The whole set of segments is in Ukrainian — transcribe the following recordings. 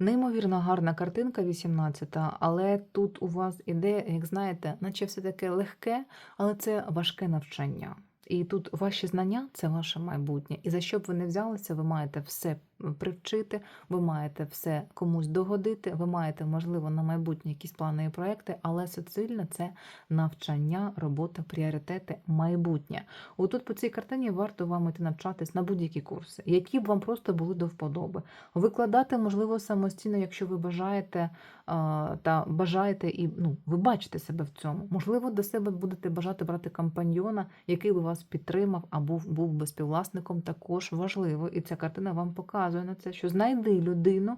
Неймовірно гарна картинка 18, але тут у вас іде, як знаєте, наче все таке легке, але це важке навчання. І тут ваші знання це ваше майбутнє. І за що б ви не взялися, ви маєте все привчити, ви маєте все комусь догодити, ви маєте, можливо, на майбутнє якісь плани і проекти, але суцільне це навчання, робота, пріоритети, майбутнє. Отут по цій картині варто вам іти навчатись на будь-які курси, які б вам просто були до вподоби. Викладати, можливо, самостійно, якщо ви бажаєте та бажаєте і ну, ви бачите себе в цьому. Можливо, до себе будете бажати брати компаньйона, який би вас підтримав або був би співвласником, також важливо. І ця картина вам показує на це, що знайди людину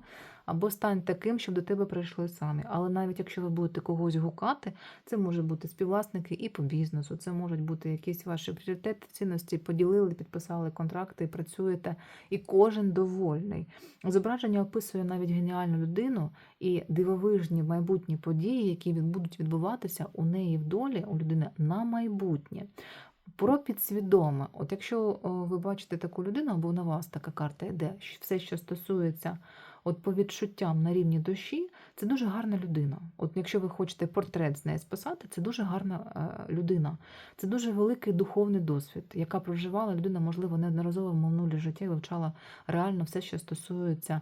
або стань таким, щоб до тебе прийшли самі. Але навіть якщо ви будете когось гукати, це може бути співвласники і по бізнесу, це можуть бути якісь ваші пріоритети, цінності, поділили, підписали контракти працюєте, і кожен довольний. Зображення описує навіть геніальну людину і дивовижні майбутні події, які будуть відбуватися у неї в долі, у людини на майбутнє. Про підсвідоме. От якщо ви бачите таку людину, або на вас така карта йде, все, що стосується от по відчуттям на рівні душі, це дуже гарна людина. От якщо ви хочете портрет з неї списати, це дуже гарна е, людина. Це дуже великий духовний досвід, яка проживала людина, можливо, неодноразово в минулі життя і вивчала реально все, що стосується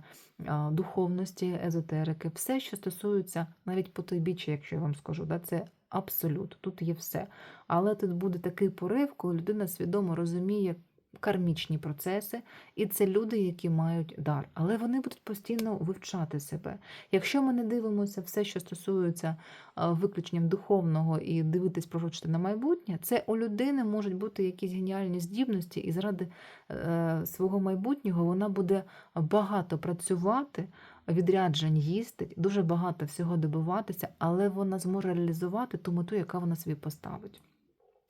духовності, езотерики, все, що стосується навіть потойбіччя, якщо я вам скажу, да, це абсолют, тут є все. Але тут буде такий порив, коли людина свідомо розуміє кармічні процеси, і це люди, які мають дар. Але вони будуть постійно вивчати себе. Якщо ми не дивимося все, що стосується а, виключенням духовного і дивитись пророчити на майбутнє, це у людини можуть бути якісь геніальні здібності, і заради е, свого майбутнього вона буде багато працювати, відряджень їздить, дуже багато всього добиватися, але вона зможе реалізувати ту мету, яка вона собі поставить.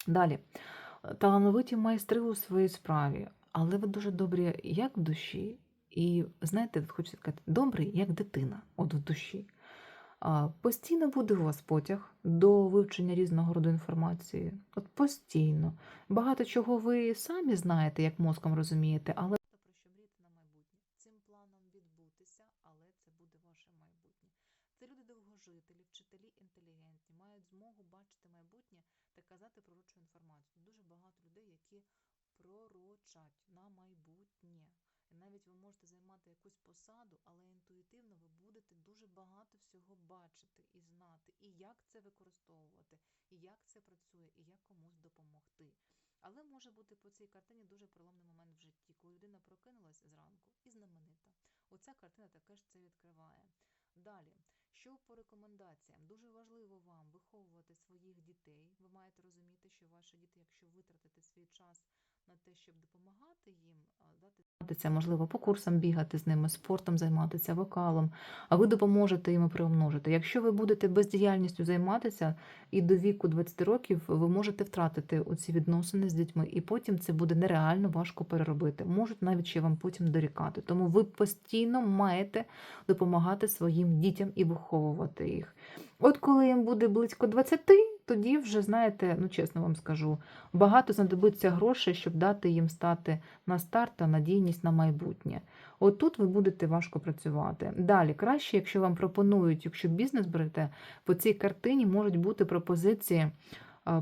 Далі. Талановиті майстри у своїй справі, але ви дуже добрі як в душі, і знаєте, хочу сказати, добрий як дитина, от в душі. Постійно буде у вас потяг до вивчення різного роду інформації. От постійно. Багато чого ви самі знаєте, як мозком розумієте, але про що мрієте на майбутнє. Цим планом відбутися, але це буде ваше майбутнє. Це довгожителі, вчителі інтелігентні, мають змогу бачити майбутнє та казати пророчу інформацію. Дуже багато людей, які пророчать на майбутнє. І навіть ви можете займати якусь посаду, але інтуїтивно ви будете дуже багато всього бачити і знати, і як це використовувати, і як це працює, і як комусь допомогти. Але може бути по цій картині дуже переломний момент в житті, коли людина прокинулась зранку і знаменита. Оця картина також це відкриває. Далі, що по рекомендаціям? Дуже важливо вам виховувати своїх дітей. Ви маєте розуміти, що ваші діти, якщо витратите свій час на те, щоб допомагати їм, дати це можливо по курсам бігати з ними, спортом займатися, вокалом, а ви допоможете їм приумножити. Якщо ви будете бездіяльністю займатися і до віку 20 років ви можете втратити оці відносини з дітьми, і потім це буде нереально важко переробити. Можуть навіть ще вам потім дорікати. Тому ви постійно маєте допомагати своїм дітям і виховувати їх. От коли їм буде близько 20, тоді вже, знаєте, ну чесно вам скажу, багато знадобиться грошей, щоб дати їм стати на старт та надійність на майбутнє. Отут ви будете важко працювати. Далі, краще, якщо вам пропонують, якщо бізнес берете, по цій картині можуть бути пропозиції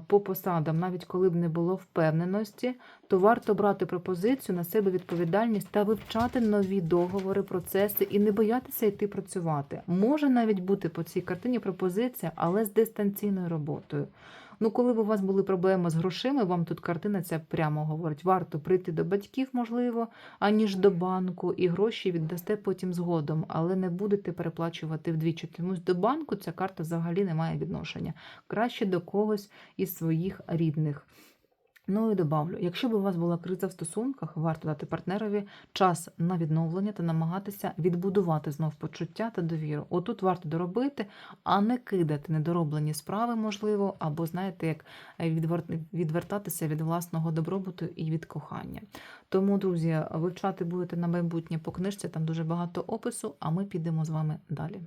по посадам, навіть коли б не було впевненості, то варто брати пропозицію на себе відповідальність та вивчати нові договори, процеси і не боятися йти працювати. Може навіть бути по цій картині пропозиція, але з дистанційною роботою. Ну, коли б у вас були проблеми з грошима, вам тут картина ця прямо говорить: варто прийти до батьків, можливо, аніж до банку, і гроші віддасте потім згодом, але не будете переплачувати вдвічі. Тому до банку ця карта взагалі не має відношення. Краще до когось із своїх рідних. Ну і добавлю, якщо б у вас була криза в стосунках, варто дати партнерові час на відновлення та намагатися відбудувати знов почуття та довіру. Отут варто доробити, а не кидати недороблені справи, можливо, або знаєте, як відвертатися від власного добробуту і від кохання. Тому, друзі, вивчати будете на майбутнє по книжці, там дуже багато опису, а ми підемо з вами далі.